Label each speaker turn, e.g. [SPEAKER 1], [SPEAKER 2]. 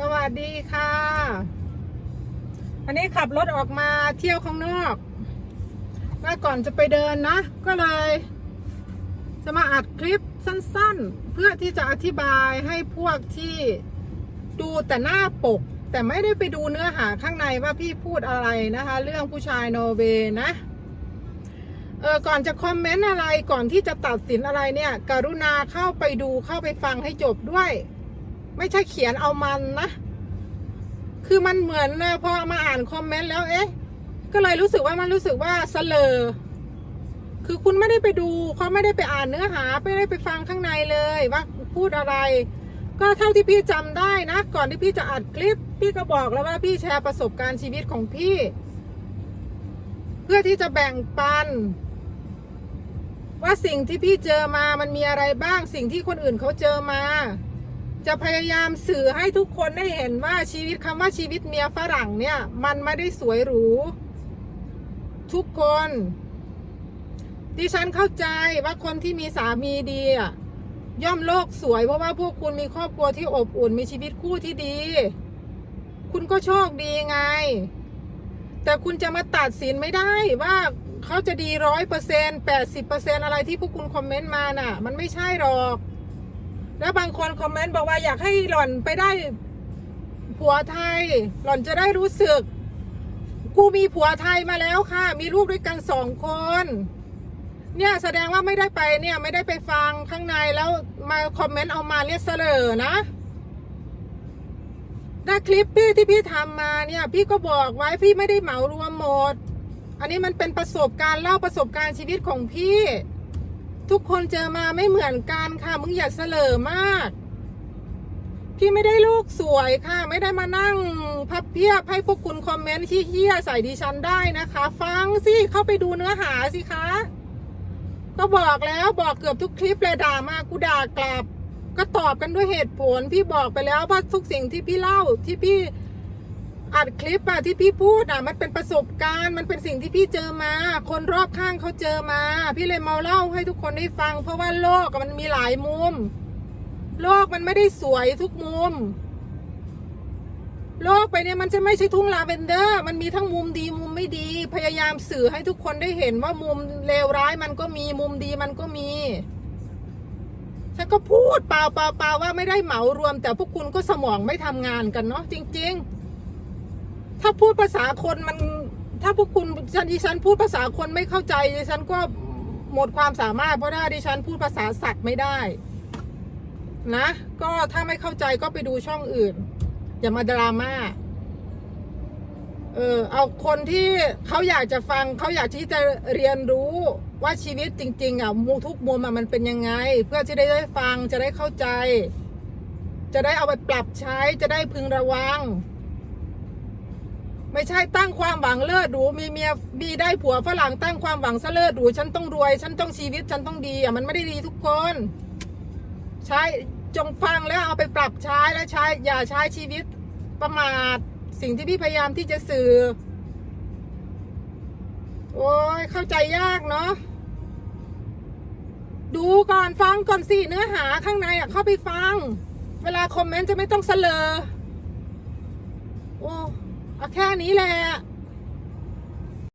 [SPEAKER 1] สวัสดีค่ะอันนี้ขับรถออกมาเที่ยวข้างนอกแล้วก่อนจะไปเดินนะ ก็เลย จะมาอัดคลิปสั้นๆ เพื่อที่จะอธิบายให้พวกที่ดูแต่หน้าปก แต่ไม่ได้ไปดูเนื้อหาข้างในว่าพี่พูดอะไรนะคะ เรื่องผู้ชายโนเวนะเออก่อนจะคอมเมนต์อะไรก่อนที่จะตัดสินอะไรเนี่ย กรุณาเข้าไปดูเข้าไปฟังให้จบด้วย ไม่ใช่เขียนเอามันนะ คือมันเหมือนนะพอมาอ่านคอมเมนต์แล้วเอ๊ะ ก็เลยรู้สึกว่ามันรู้สึกว่าเสลอ คือคุณไม่ได้ไปดูเขาไม่ได้ไปอ่านเนื้อหา ไม่ได้ไปฟังข้างในเลยว่าพูดอะไร ก็เท่าที่พี่จำได้นะ ก่อนที่พี่จะอัดคลิป พี่ก็บอกแล้วว่าพี่แชร์ประสบการณ์ชีวิตของพี่ เพื่อที่จะแบ่งปันว่าสิ่งที่พี่เจอมามันมีอะไรบ้าง สิ่งที่คนอื่นเขาเจอมา จะพยายามสื่อให้ทุกคนได้เห็นว่าชีวิตคำว่าชีวิตเมียฝรั่งเนี่ย มันไม่ได้สวยหรู ทุกคน ดิฉันเข้าใจว่าคนที่มีสามีดีอะย่อมโลกสวยเพราะว่าพวกคุณมีครอบครัวที่อบอุ่นมีชีวิตคู่ที่ดี คุณก็โชคดีไง แต่คุณจะมาตัดสินไม่ได้ว่าเขาจะดีร้อยเปอร์เซ็นแปดสิบเปอร์เซ็นอะไรที่พวกคุณคอมเมนต์มาน่ะ มันไม่ใช่หรอก แล้วบางคนคอมเมนต์บอกว่าอยากให้หล่อนไปได้ผัวไทย หล่อนจะได้รู้สึก กูมีผัวไทยมาแล้วค่ะ มีลูกด้วยกันสองคน เนี่ยแสดงว่าไม่ได้ไปเนี่ยไม่ได้ไปฟังข้างในแล้วมาคอมเมนต์เอามาเนี่ยเสลอนะถ้าคลิปพี่ที่พี่ทำมาเนี่ย พี่ก็บอกไว้พี่ไม่ได้เหมารวมหมด อันนี้มันเป็นประสบการณ์เล่าประสบการณ์ชีวิตของพี่ ทุกคนเจอมาไม่เหมือนกันค่ะ มึงอย่าเสลอมาก พี่ไม่ได้ลูกสวยค่ะ ไม่ได้มานั่งพับเพียบให้พวกคุณคอมเมนต์ที่เฮี้ยใส่ดิฉันได้นะคะ ฟังสิ เข้าไปดูเนื้อหาสิคะ ก็บอกแล้วบอกเกือบทุกคลิปเลยด่ามากูด่ากลับ ก็ตอบกันด้วยเหตุผล พี่บอกไปแล้วว่าทุกสิ่งที่พี่เล่าที่พี่ อัดคลิปอะที่พี่พูดอะมันเป็นประสบการณ์ มันเป็นสิ่งที่พี่เจอมา คนรอบข้างเขาเจอมา พี่เลยมาเล่าให้ทุกคนได้ฟัง เพราะว่าโลกมันมีหลายมุม โลกมันไม่ได้สวยทุกมุม โลกไปเนี่ยมันจะไม่ใช่ทุ่งลาเวนเดอร์ มันมีทั้งมุมดีมุมไม่ดี พยายามสื่อให้ทุกคนได้เห็นว่ามุมเลวร้ายมันก็มีมุมดีมันก็มีฉันก็พูดเปล่าเปล่าเปล่าว่าไม่ได้เหมารวม แต่พวกคุณก็สมองไม่ทำงานกันเนาะจริง ๆ ถ้าพูดภาษาคนมัน ถ้าพวกคุณฉันดิฉันพูดภาษาคนไม่เข้าใจดิฉันก็หมดความสามารถเพราะว่าดิฉันพูดภาษาสัตว์ไม่ได้ นะ ก็ถ้าไม่เข้าใจก็ไปดูช่องอื่น อย่ามาดราม่าเออเอาคนที่เขาอยากจะฟังเขาอยากที่จะเรียนรู้ว่าชีวิตจริง ๆอะมุทุกมุมมันเป็นยังไง เพื่อจะได้ได้ฟังจะได้เข้าใจ จะได้เอาไปปรับใช้จะได้พึงระวัง ไม่ใช่ตั้งความหวังเลิศหรูมีเมียมีได้ผัวฝรั่งตั้งความหวังซะเลิศหรูฉันต้องรวย ฉันต้องชีวิตฉันต้องดีอะมันไม่ได้ดีทุกคน ใช้จงฟังแล้วเอาไปปรับใช้แล้วใช้อย่าใช้ชีวิตประมาทสิ่งที่พี่พยายามที่จะสื่อ โอ้ยเข้าใจยากเนาะดูก่อนฟังก่อนสิเนื้อหาข้างในอะเข้าไปฟัง เวลาคอมเมนต์จะไม่ต้องเสลอโอ้ เอาแค่นี้แหละ